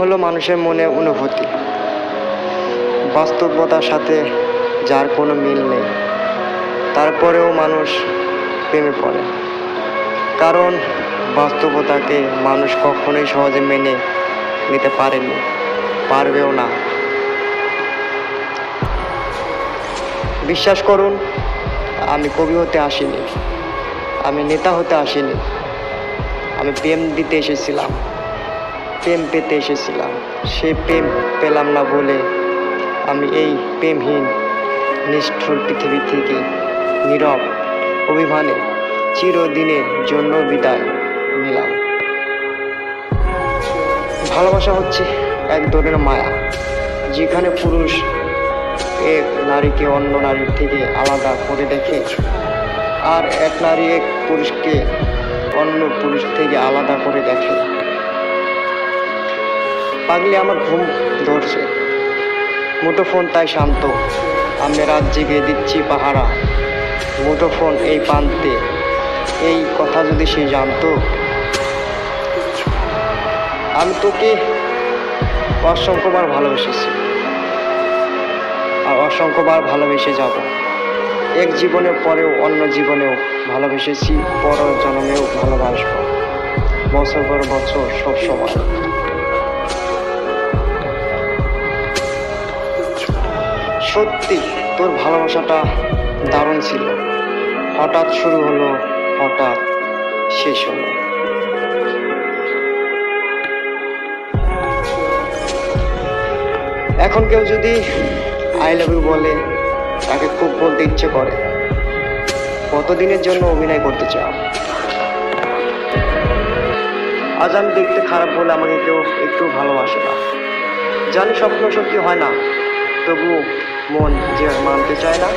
হলো মানুষের মনে অনুভূতি। বাস্তবতার সাথে যার কোনো মিল নেই, তারপরেও মানুষ প্রেমে পড়ে। কারণ বাস্তবতাকে মানুষ কখনোই সহজে মেনে নিতে পারেনি, পারবেও না। বিশ্বাস করুন, আমি কবি হতে আসিনি, আমি নেতা হতে আসিনি, আমি প্রেম দিতে এসেছিলাম। প্রেম পেতে এসেছিলাম। সে প্রেম পেলাম না বলে আমি এই প্রেমহীন, নিষ্ঠুর পৃথিবী থেকে নীরব অভিমানে চিরদিনের জন্য বিদায় নিলাম। ভালোবাসা হচ্ছে এক ধরনের মায়া, যেখানে পুরুষ এক নারীকে অন্য নারীর থেকে আলাদা করে দেখে আর এক নারী এক পুরুষকে অন্য পুরুষ থেকে আলাদা করে দেখে। পাগলি আমার ঘুম ধরছে। মুঠোফোন তাই শান্ত। আমি রাত জেগে দিচ্ছি পাহারা। মুঠোফোন এই প্রান্তে। এই কথা যদি সে জানতো। আমি তোকে অসংখ্যবার ভালোবেসেছি। আর অসংখ্যবার ভালোবেসে যাব। এক জীবনের পরেও অন্য জীবনেও ভালোবেসেছি পর জন্মেও ভালোবাসবো। বছর পর বছর সব সময়। সত্যি, তোর ভালোবাসাটা দারুণ ছিল। হঠাৎ শুরু হলো, হঠাৎ শেষ হলো। এখন কেউ যদি আই লাভ ইউ বলে, তাকে খুব বলতে ইচ্ছে করে। কতদিনের জন্য অভিনয় করতে চাও? আজ আমি দেখতে খারাপ বলে আমাকে কেউ একটু ভালোবাসে না। জানি স্বপ্ন সত্যি হয় না, তবুও মন যে মানতে চায় না।